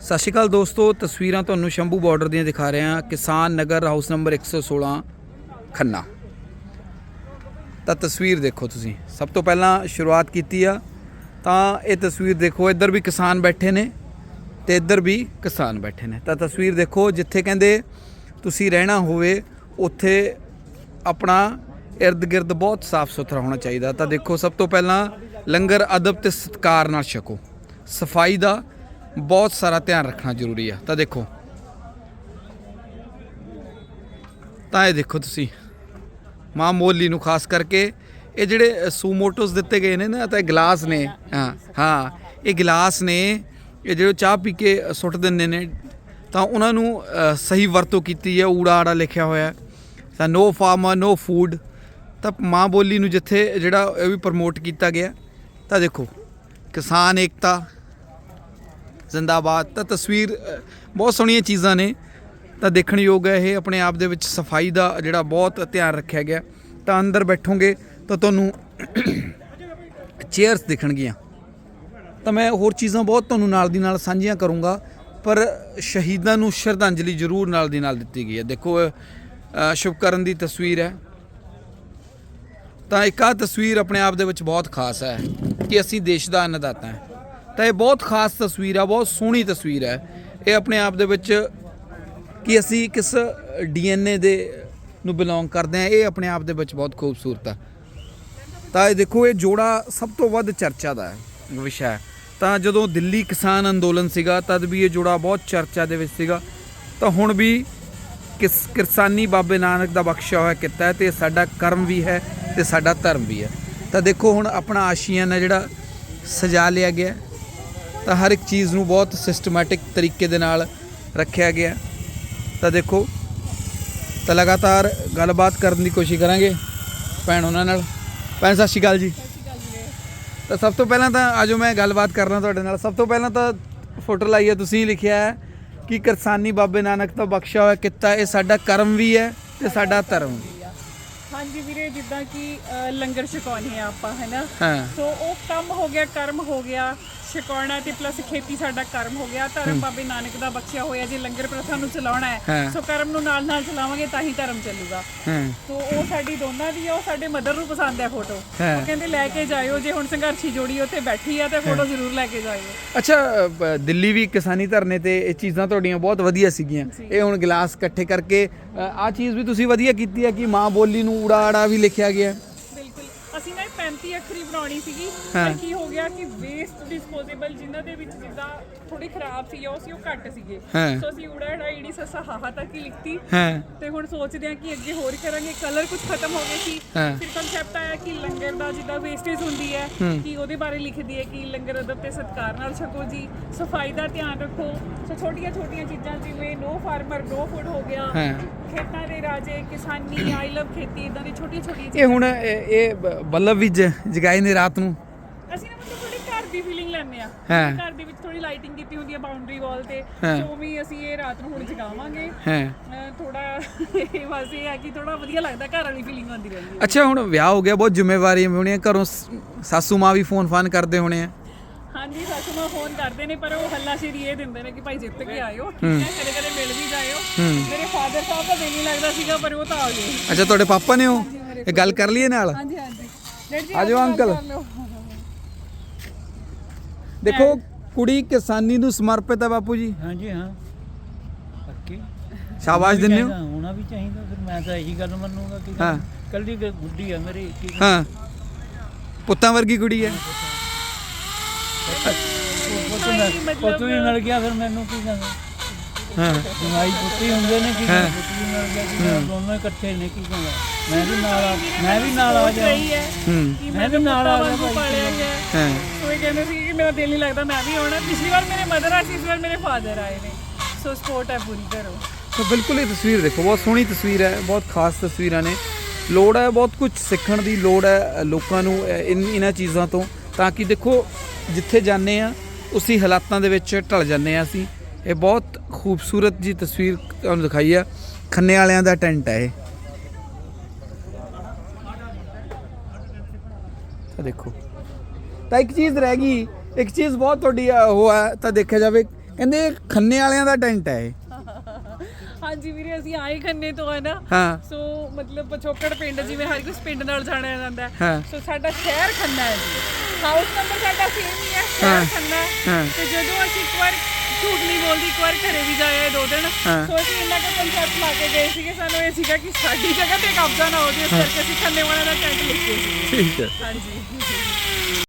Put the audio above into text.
ਸਤਿ ਸ਼੍ਰੀ ਅਕਾਲ ਦੋਸਤੋ, ਤਸਵੀਰਾਂ ਤੁਹਾਨੂੰ ਸ਼ੰਭੂ ਬਾਰਡਰ ਦੀਆਂ ਦਿਖਾ ਰਹੇ ਹਾਂ, ਕਿਸਾਨ ਨਗਰ ਹਾਊਸ ਨੰਬਰ 116 ਖੰਨਾ। ਤਾਂ ਤਸਵੀਰ ਦੇਖੋ ਤੁਸੀਂ, ਸਭ ਤੋਂ ਪਹਿਲਾਂ ਸ਼ੁਰੂਆਤ ਕੀਤੀ ਆ, ਤਾਂ ਇਹ ਤਸਵੀਰ ਦੇਖੋ, ਇੱਧਰ ਵੀ ਕਿਸਾਨ ਬੈਠੇ ਨੇ ਤੇ ਇੱਧਰ ਵੀ ਕਿਸਾਨ ਬੈਠੇ ਨੇ। ਤਾਂ ਤਸਵੀਰ ਦੇਖੋ, ਜਿੱਥੇ ਕਹਿੰਦੇ ਤੁਸੀਂ ਰਹਿਣਾ ਹੋਵੇ, ਉੱਥੇ ਆਪਣਾ ird ਗਿਰਦ ਬਹੁਤ ਸਾਫ਼ ਸੁਥਰਾ ਹੋਣਾ ਚਾਹੀਦਾ। ਤਾਂ ਦੇਖੋ, ਸਭ ਤੋਂ ਪਹਿਲਾਂ ਲੰਗਰ ਅਦਬ ਤੇ ਸਤਿਕਾਰ ਨਾਲ ਛਕੋ। ਸਫ਼ਾਈ ਦਾ ਬਹੁਤ ਸਾਰਾ ਧਿਆਨ ਰੱਖਣਾ ਜ਼ਰੂਰੀ ਆ। ਤਾਂ ਦੇਖੋ। ਤਾਂ ਇਹ ਦੇਖੋ ਤੁਸੀਂ। ਮਾਂ ਮੋਲੀ ਨੂੰ ਖਾਸ ਕਰਕੇ ਇਹ ਜਿਹੜੇ ਸੂਮੋਟੋਸ ਦਿੱਤੇ ਗਏ ਨੇ ਨਾ, ਤਾਂ ਇਹ ਗਲਾਸ ਨੇ। ਹਾਂ ਹਾਂ। ਇਹ ਗਲਾਸ ਨੇ, ਇਹ ਜਿਹੜੇ ਚਾਹ ਪੀ ਕੇ ਸੁੱਟ ਦਿੰਦੇ ਨੇ। ਤਾਂ ਉਹਨਾਂ ਨੂੰ ਸਹੀ ਵਰਤੋਂ ਕੀਤੀ ਹੈ, ਊੜਾ ਆੜਾ ਲਿਖਿਆ ਹੋਇਆ ਤਾਂ ਨੋ ਫਾਰਮਰ ਨੋ ਫੂਡ ਤਾਂ ਮਾਂ ਬੋਲੀ ਨੂੰ ਜਿੱਥੇ ਜਿਹੜਾ ਇਹ ਵੀ ਪ੍ਰਮੋਟ ਕੀਤਾ ਗਿਆ। ਤਾਂ ਦੇਖੋ। ਕਿਸਾਨ ਏਕਤਾ ਜ਼ਿੰਦਾਬਾਦ। ਤਾਂ ਤਸਵੀਰ ਬਹੁਤ ਸੋਹਣੀਆਂ ਚੀਜ਼ਾਂ ਨੇ। ਤਾਂ ਦੇਖਣ ਯੋਗ ਹੈ ਇਹ ਆਪਣੇ ਆਪ ਦੇ ਵਿੱਚ ਸਫ਼ਾਈ ਦਾ ਜਿਹੜਾ ਬਹੁਤ ਧਿਆਨ ਰੱਖਿਆ ਗਿਆ। ਤਾਂ ਅੰਦਰ ਬੈਠੋਗੇ ਤਾਂ ਤੁਹਾਨੂੰ ਚੇਅਰਸ ਦਿਖਣਗੀਆਂ। ਤਾਂ ਮੈਂ ਹੋਰ ਚੀਜ਼ਾਂ ਬਹੁਤ ਤੁਹਾਨੂੰ ਨਾਲ ਦੀ ਨਾਲ ਸਾਂਝੀਆਂ ਕਰੂੰਗਾ, ਪਰ ਸ਼ਹੀਦਾਂ ਨੂੰ ਸ਼ਰਧਾਂਜਲੀ ਜ਼ਰੂਰ ਨਾਲ ਦੀ ਨਾਲ ਦਿੱਤੀ ਗਈ ਹੈ। ਦੇਖੋ ਸ਼ੁਭਕਰਨ ਦੀ ਤਸਵੀਰ ਹੈ। ਤਾਂ ਇੱਕ ਆ ਤਸਵੀਰ ਆਪਣੇ ਆਪ ਦੇ ਵਿੱਚ ਬਹੁਤ ਖਾਸ ਹੈ ਕਿ ਅਸੀਂ ਦੇਸ਼ ਦਾ ਅੰਨਦਾਤਾ ਹਾਂ। ਤਾਂ ਇਹ ਬਹੁਤ ਖਾਸ ਤਸਵੀਰ ਆ, ਬਹੁਤ ਸੋਹਣੀ ਤਸਵੀਰ ਹੈ। ਇਹ ਆਪਣੇ ਆਪ ਦੇ ਵਿੱਚ ਕਿ ਅਸੀਂ ਕਿਸ ਡੀਐਨਏ ਦੇ ਨੂੰ ਬਿਲੋਂਗ ਕਰਦੇ ਹਾਂ, ਇਹ ਆਪਣੇ ਆਪ ਦੇ ਵਿੱਚ ਬਹੁਤ ਖੂਬਸੂਰਤ ਆ। ਤਾਂ ਇਹ ਦੇਖੋ, ਇਹ ਜੋੜਾ ਸਭ ਤੋਂ ਵੱਧ ਚਰਚਾ ਦਾ ਵਿਸ਼ਾ ਹੈ। ਤਾਂ ਜਦੋਂ ਦਿੱਲੀ ਕਿਸਾਨ ਅੰਦੋਲਨ ਸੀਗਾ, ਤਦ ਵੀ ਇਹ ਜੋੜਾ ਬਹੁਤ ਚਰਚਾ ਦੇ ਵਿੱਚ ਸੀਗਾ। ਤਾਂ ਹੁਣ ਵੀ ਕਿਸ ਕਿਰਸਾਨੀ ਬਾਬੇ ਨਾਨਕ ਦਾ ਬਖਸ਼ਿਆ ਹੋਇਆ ਕਿੱਤਾ ਹੈ, ਤੇ ਸਾਡਾ ਕਰਮ ਵੀ ਹੈ ਤੇ ਸਾਡਾ ਧਰਮ ਵੀ ਹੈ। ਤਾਂ ਦੇਖੋ, ਹੁਣ ਆਪਣਾ ਆਸ਼ੀਆਨਾ ਜਿਹੜਾ ਸਜਾ ਲਿਆ ਗਿਆ। ਤਾਂ ਹਰ ਇੱਕ ਚੀਜ਼ ਨੂੰ ਬਹੁਤ ਸਿਸਟਮੈਟਿਕ ਤਰੀਕੇ ਦੇ ਨਾਲ ਰੱਖਿਆ ਗਿਆ। ਤਾਂ ਦੇਖੋ ਤਾਂ ਲਗਾਤਾਰ ਗੱਲਬਾਤ ਕਰਨ ਦੀ ਕੋਸ਼ਿਸ਼ ਕਰਾਂਗੇ ਭੈਣ ਉਹਨਾਂ ਨਾਲ। ਭੈਣ ਸਤਿ ਸ਼੍ਰੀ ਅਕਾਲ ਜੀ। ਤਾਂ ਸਭ ਤੋਂ ਪਹਿਲਾਂ ਤਾਂ ਆਜੋ ਮੈਂ ਗੱਲਬਾਤ ਕਰਨਾ ਤੁਹਾਡੇ ਨਾਲ। ਸਭ ਤੋਂ ਪਹਿਲਾਂ ਤਾਂ ਫੋਟੋ ਲਾਈ ਹੈ ਤੁਸੀਂ ਲਿਖਿਆ ਹੈ ਕਿ ਕਿਰਸਾਨੀ ਬਾਬੇ ਨਾਨਕ ਦਾ ਬਖਸ਼ਿਆ ਹੋਇਆ ਕਿੱਤਾ ਇਹ ਸਾਡਾ ਕਰਮ ਵੀ ਹੈ ਤੇ ਸਾਡਾ ਧਰਮ ਵੀ ਹਾਂਜੀ ਵੀਰੇ ਜਿੱਦਾਂ ਕਿ ਲੰਗਰ ਛਕਾਉਣੇ ਆ ਆਪਾਂ ਹੈਨਾ ਸੋ ਉਹ ਕੰਮ ਹੋ ਗਿਆ ਕਰਮ ਹੋ ਗਿਆ। ਛਕਾਉਣਾ ਤੇ ਪਲੱਸ ਖੇਤੀ ਸਾਡਾ ਕਰਮ ਹੋ ਗਿਆ। ਧਰਮ ਬਾਬੇ ਨਾਨਕ ਦਾ ਬਖਸ਼ਿਆ ਹੋਇਆ ਜੇ ਲੰਗਰ ਪ੍ਰਥਾ ਨੂੰ ਚਲਾਉਣਾ ਹਾਂ। ਹੈ। ਸੋ ਕਰਮ ਨੂੰ ਨਾਲ ਨਾਲ ਚਲਾਵਾਂਗੇ ਤਾਂ ਹੀ ਧਰਮ ਚੱਲੂਗਾ। ਹਾਂ। ਸੋ ਉਹ ਸਾਡੀ ਦੋਨਾਂ ਦੀ ਆ ਉਹ ਸਾਡੇ ਮਦਰ ਨੂੰ ਪਸੰਦ ਹੈ ਫੋਟੋ ਹਾਂ। ਉਹ ਕਹਿੰਦੇ ਲੈ ਕੇ ਜਾਇਓ ਜੇ ਹੁਣ ਸੰਘਰਸ਼ੀ ਜੋੜੀ ਉੱਥੇ ਬੈਠੀ ਆ ਤੇ ਫੋਟੋ ਜ਼ਰੂਰ ਲੈ ਕੇ ਜਾਇਓ। ਅੱਛਾ ਅ, ਦਿੱਲੀ ਵੀ ਕਿਸਾਨੀ ਧਰਨੇ ਤੇ ਇਹ ਚੀਜ਼ਾਂ ਤੁਹਾਡੀਆਂ ਬਹੁਤ ਵਧੀਆ ਸੀਗੀਆਂ। ਇਹ ਹੁਣ ਗਲਾਸ ਇਕੱਠੇ ਕਰਕੇ ਆ ਚੀਜ਼ ਵੀ ਤੁਸੀਂ ਵਧੀਆ ਕੀਤੀ ਹੈ ਕਿ ਮਾਂ ਬੋਲੀ ਨੂੰ ਊੜਾ ਆੜਾ ਵੀ ਲਿਖਿਆ ਗਿਆ? ਅਸੀਂ ਨਾ ਇਹ 35 ਅੱਖਰੀ ਬਣਾਉਣੀ ਸੀਗੀ। ਹਾਂ। ਪਰ ਕੀ ਹੋ ਗਿਆ ਕਿ ਵੇਸਟ ਡਿਸਪੋਜ਼ੇਬਲ ਜਿਨ੍ਹਾਂ ਦੇ ਵਿੱਚ ਜਿੱਦਾਂ ਥੋੜੀ ਖਰਾਬ ਸੀ ਉਹ ਸੀ ਉਹ ਘੱਟ ਸੀਗੇ। ਹਾਂ। ਸੋ ਅਸੀਂ ਊੜਾ ੜਾ ਈੜੀ ਸੱਸਾ ਹਾਹਾ ਤੱਕ ਹੀ ਲਿਖਤੀ ਹਾਂ। ਤੇ ਹੁਣ ਸੋਚਦੇ ਹਾਂ ਕਿ ਅੱਗੇ ਹੋਰ ਕਰਾਂਗੇ ਕਲਰ ਕੁਝ ਖਤਮ ਹੋ ਗਏ ਸੀ। ਹਾਂ। ਫਿਰ ਕਨਸੈਪਟ ਆਇਆ ਕਿ ਲੰਗਰ ਦਾ ਜਿੱਦਾਂ ਵੇਸਟੇਜ ਹੁੰਦੀ ਹੈ ਕਿ ਉਹਦੇ ਬਾਰੇ ਲਿਖ ਦਈਏ ਕਿ ਲੰਗਰ ਅਦਬ ਤੇ ਸਤਕਾਰ ਨਾਲ ਛਕੋ ਜੀ ਸਫ਼ਾਈ ਦਾ ਧਿਆਨ ਰੱਖੋ। ਸੋ ਛੋਟੀਆਂ ਛੋਟੀਆਂ ਚੀਜ਼ਾਂ ਜਿਵੇਂ ਨੋ ਫਾਰਮਰ ਨੋ ਫੂਡ ਹੋ ਗਿਆ। ਹਾਂ। ਖੇਤਾਂ ਦੇ ਰਾਜੇ ਕਿਸਾਨੀ ਆਈ ਲਵ ਖੇਤੀ ਇਦਾਂ ਦੀ ਛੋਟੀਆਂ ਛੋਟੀਆਂ ਇਹ ਹੁਣ ਇਹ ਬੱਲਬ ਵੀ ਜ- ਜਗਾਏ ਨੇ ਰਾਤ ਨੂੰ। ਅਸੀਂ ਨਾ ਮਤਲਬ ਥੋੜੀ ਘਰ ਦੀ ਫੀਲਿੰਗ ਲੈਂਦੇ ਆ। ਹਾਂ। ਘਰ ਦੇ ਵਿੱਚ ਥੋੜੀ ਲਾਈਟਿੰਗ ਕੀਤੀ ਹੁੰਦੀ ਹੈ ਬਾਉਂਡਰੀ ਵਾਲ ਤੇ। ਹਾਂ। ਸੋ ਵੀ ਅਸੀਂ ਇਹ ਰਾਤ ਨੂੰ ਹੁਣ ਜਗਾਵਾਂਗੇ। ਹਾਂ। ਥੋੜਾ ਇਹ ਬਸ ਇਹ ਹੈ ਕਿ ਥੋੜਾ ਵਧੀਆ ਲੱਗਦਾ ਘਰ ਵਾਲੀ ਫੀਲਿੰਗ ਆਉਂਦੀ ਰਹਿੰਦੀ ਹੈ ਅੱਛਾ ਹੁਣ ਵਿਆਹ ਹੋ ਗਿਆ ਬਹੁਤ ਜ਼ਿੰਮੇਵਾਰੀਆਂ ਵੀ ਹੋਣੀਆਂ ਘਰੋਂ ਸ- ਸਾਸੂ ਮਾਂ ਵੀ ਫੋਨ ਫਾਨ ਕਰਦੇ ਹੋਣੇ ਆ। ਹਾਂਜੀ ਸਾਸੂ ਮਾਂ ਫੋਨ ਕਰਦੇ ਨੇ ਪਰ ਉਹ ਹੱਲਾਸ਼ੇਰੀ ਇਹ ਦਿੰਦੇ ਨੇ ਕਿ ਭਾਈ ਜਿੱਤ ਕੇ ਆਇਓ ਠੀਕ ਹੈ ਕਦੇ ਕਦੇ ਮਿਲ ਵੀ ਜਾਇਓ। ਮੇਰੇ ਫਾਦਰ ਸਾਹਿਬ ਦਾ ਦਿਲ ਨਹੀਂ ਲੱਗਦਾ ਸੀਗਾ ਪਰ ਉਹ ਤਾਂ ਆ ਗਏ। ਅੱਛਾ ਤੁਹਾਡੇ ਪਾਪਾ ਨੇ ਉਹ? ਇਹ ਗੱਲ ਕਰ ਲਈਏ ਨਾਲ? ਹਾਂਜੀ ਹਾਂਜੀ। ਆ ਜਾਓ ਅੰਕਲ। ਦੇਖੋ ਕੁੜੀ ਕਿਸਾਨੀ ਨੂੰ ਸਮਰਪਿਤ ਹੈ ਬਾਪੂ ਜੀ। ਹਾਂਜੀ ਹਾਂ। ਪੱਕੀ ਸ਼ਾਬਾਸ਼ ਦਿੰਦੇ ਹੋ। ਹੋਣਾ ਵੀ ਚਾਹੀਦਾ ਫਿਰ ਮੈਂ ਤਾਂ ਇਹੀ ਗੱਲ ਮੰਨੂਗਾ ਕਿ ਹਾਂ। ਕੱਲੀ ਗੁੱਡੀ ਆ ਮੇਰੀ ਕੀ ਹਾਂ। ਪੁੱਤਾਂ ਵਰਗੀ ਕੁੜੀ ਹੈ। ਪੁੱਤ ਵੀ ਮਿਲ ਗਿਆ ਫਿਰ ਮੈਨੂੰ ਕੀ ਕਹਿੰਦਾ ਹਾਂ। ਜਮਾਈ ਪੁੱਤੀ ਹੁੰਦੇ ਨੇ ਕੀ ਕਹਿੰਦਾ ਪੁੱਤ ਵੀ ਮਿਲ ਗਿਆ ਕੀ ਕਹਿੰਦਾ ਦੋਨੋਂ ਇਕੱਠੇ ਨੇ ਕੀ ਕਹਿੰਦਾ ਮੈਂ ਵੀ ਨਾਲ ਆ ਮੈਂ ਵੀ ਨਾਲ ਆ ਜਾ। ਰਹੀ ਹੈ ਹੂੰ। ਕਿ ਮੈਂ ਵੀ ਨਾਲ ਆ ਗਿਆ ਭਾਈ। ਪਾਲਿਆ ਗਿਆ ਹੈ। ਹਾਂ ਉਹ ਇਹ ਕਹਿੰਦੇ ਸੀ ਕਿ ਮੇਰਾ ਦਿਲ ਨਹੀਂ ਲੱਗਦਾ ਮੈਂ ਵੀ ਆਉਣਾ। ਪਿਛਲੀ ਵਾਰ ਮੇਰੇ ਮਦਰ ਆਏ ਸੀ ਇਸ ਵਾਰ ਮੇਰੇ ਫਾਦਰ ਆਏ ਨੇ। ਸੋ ਸਪੋਰਟ ਹੈ ਪੂਰੀ ਕਰੋ। ਤਾਂ ਬਿਲਕੁਲ ਇਹ ਤਸਵੀਰ ਦੇਖੋ ਬਹੁਤ ਸੋਹਣੀ ਤਸਵੀਰ ਹੈ ਬਹੁਤ ਖਾਸ ਤਸਵੀਰਾਂ ਨੇ। ਲੋੜ ਹੈ ਬਹੁਤ ਕੁਝ ਸਿੱਖਣ ਦੀ ਲੋੜ ਹੈ ਲੋਕਾਂ ਨੂੰ ਇਹਨਾਂ ਚੀਜ਼ਾਂ ਤੋਂ। ਤਾਂ ਕਿ ਦੇਖੋ ਜਿੱਥੇ ਜਾਂਦੇ ਆ ਉਸੇ ਹਾਲਾਤਾਂ ਦੇ ਵਿੱਚ ਢਲ ਜਾਂਦੇ ਆ ਅਸੀਂ। ਇਹ ਬਹੁਤ ਖੂਬਸੂਰਤ ਜੀ ਤਸਵੀਰ ਤੁਹਾਨੂੰ ਦਿਖਾਈ ਆ ਖੰਨੇ ਵਾਲਿਆਂ ਦਾ ਟੈਂਟ ਹੈ ਇਹ। ਤਾਂ ਦੇਖੋ ਤਾਂ ਇੱਕ ਚੀਜ਼ ਰਹਿ ਗਈ ਇੱਕ ਚੀਜ਼ ਬਹੁਤ ਤੁਹਾਡੀ ਅ, ਉਹ ਹੈ ਤਾਂ ਦੇਖਿਆ ਜਾਵੇ ਕਹਿੰਦੇ ਇਹ ਖੰਨੇ ਵਾਲਿਆਂ ਦਾ ਟੈਂਟ ਹੈ ਇਹ ਹਾਂਜੀ ਵੀਰੇ ਅਸੀਂ ਆਏ ਖੰਨੇ ਤੋਂ ਆ ਨਾ ਹਾਂ ਸੋ ਮਤਲਬ ਪਛੋਕੜ ਪਿੰਡ ਜਿਵੇਂ ਹਰ ਕਿਸ ਪਿੰਡ ਨਾਲ ਜਾਣਿਆ ਜਾਂਦਾ ਹੈ ਹਾਂ। ਸੋ ਸਾਡਾ ਸ਼ਹਿਰ ਖੰਨਾ ਹੈ ਜੀ ਹਾਊਸ ਨੰਬਰ ਸਾਡਾ ਸੇਮ ਹੀ ਹੈ ਹਾਂ। ਸ਼ਹਿਰ ਖੰਨਾ ਹੈ। ਹਾਂ। ਤੇ ਜਦੋਂ ਅਸੀਂ ਇੱਕ ਵਾਰ ਝੂਠ ਨਹੀਂ ਬੋਲਦੀ ਇੱਕ ਵਾਰ ਘਰੇ ਵੀ ਜਾਏ ਦੋ ਦਿਨ। ਹਾਂ। ਸੋ ਅਸੀਂ ਇੰਨਾ ਕੁ ਕੰਸੈਪਟ ਲਾ ਕੇ ਗਏ ਸੀਗੇ ਸਾਨੂੰ ਇਹ ਸੀਗਾ ਕਿ ਸਾਡੀ ਜਗ੍ਹਾ ਤੇ ਕਬਜ਼ਾ ਨਾ ਹੋ ਜਾਵੇ ਇਸ ਕਰਕੇ ਅਸੀਂ ਖੰਨੇ ਵਾਲਿਆਂ ਦਾ ਟੈਂਟ ਲਿਖੇ ਸੀ। ਠੀਕ ਹੈ। ਹਾਂਜੀ।